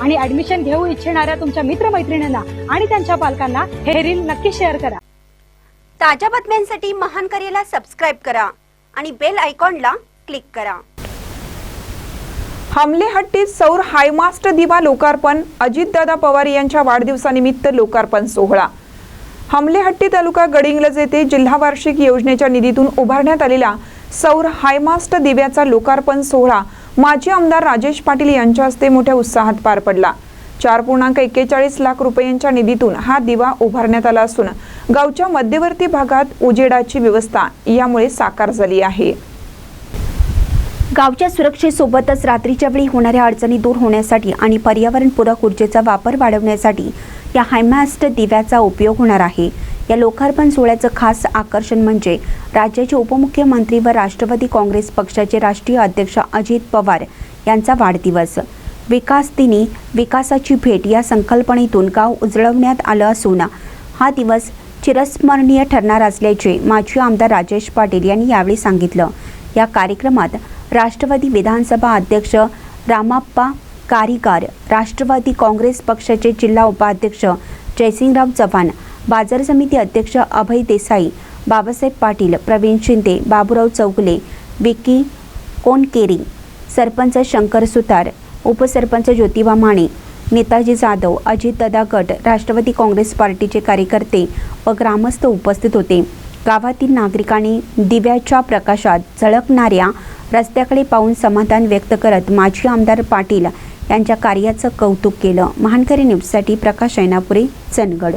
आणि ऍडमिशन घेऊ इच्छिणाऱ्या तुमच्या मित्रमैत्रिणींना आणि त्यांच्या पालकांना हे रील नक्की शेअर करा. ताज्या बातम्यांसाठी महान करेला सबस्क्राईब करा आणि बेल आयकॉनला क्लिक करा. हमलेहट्टीत सौर हायमास्ट दिवा लोकार्पण अजितदादा पवार यांच्या वाढदिवसानिमित्त लोकार्पण सोहळा. हमलेहट्टी तालुका गडिंग्लज येथे जिल्हा वार्षिक योजनेच्या निधीतून उभारण्यात आलेला सौर हायमास्ट दिव्याचा लोकार्पण सोहळा माजी आमदार राजेश पाटील यांच्या हस्ते मोठ्या उत्साहात पार पडला. चार पूर्णांक एक्केचाळीस लाख रुपयांच्या निधीतून हा दिवा उभारण्यात आला असून गावच्या मध्यवर्ती भागात उजेडाची व्यवस्था यामुळे साकार झाली आहे. गावच्या सुरक्षेसोबतच रात्रीच्या वेळी होणाऱ्या अडचणी दूर होण्यासाठी आणि पर्यावरणपूरक ऊर्जेचा वापर वाढवण्यासाठी या हायमॅस्ट दिव्याचा उपयोग होणार आहे. या लोकार्पण सोहळ्याचं खास आकर्षण म्हणजे राज्याचे उपमुख्यमंत्री व राष्ट्रवादी काँग्रेस पक्षाचे राष्ट्रीय अध्यक्ष अजित पवार यांचा वाढदिवस. विकास दिनी विकासाची भेट या संकल्पनेतून गाव उजळवण्यात आलं असून हा दिवस चिरस्मरणीय ठरणार असल्याचे माजी आमदार राजेश पाटील यांनी यावेळी सांगितलं. या कार्यक्रमात राष्ट्रवादी विधानसभा अध्यक्ष रामाप्पा कारिकार राष्ट्रवादी काँग्रेस पक्षाचे जिल्हा उपाध्यक्ष जयसिंगराव चव्हाण बाजार समिती अध्यक्ष अभय देसाई बाबासाहेब पाटील प्रवीण शिंदे बाबूराव चौगुले विकी कोणकेरी सरपंच शंकर सुतार उपसरपंच ज्योतिबा माने नेताजी जाधव अजितदादा गट राष्ट्रवादी काँग्रेस पार्टीचे कार्यकर्ते व ग्रामस्थ उपस्थित होते. गावातील नागरिकांनी दिव्याच्या प्रकाशात झळकणाऱ्या रस्त्याकडे पाहून समाधान व्यक्त करत माजी आमदार पाटील यांच्या कार्याचं कौतुक केलं. महानकरी न्यूजसाठी प्रकाश ऐनापुरे चंदगड.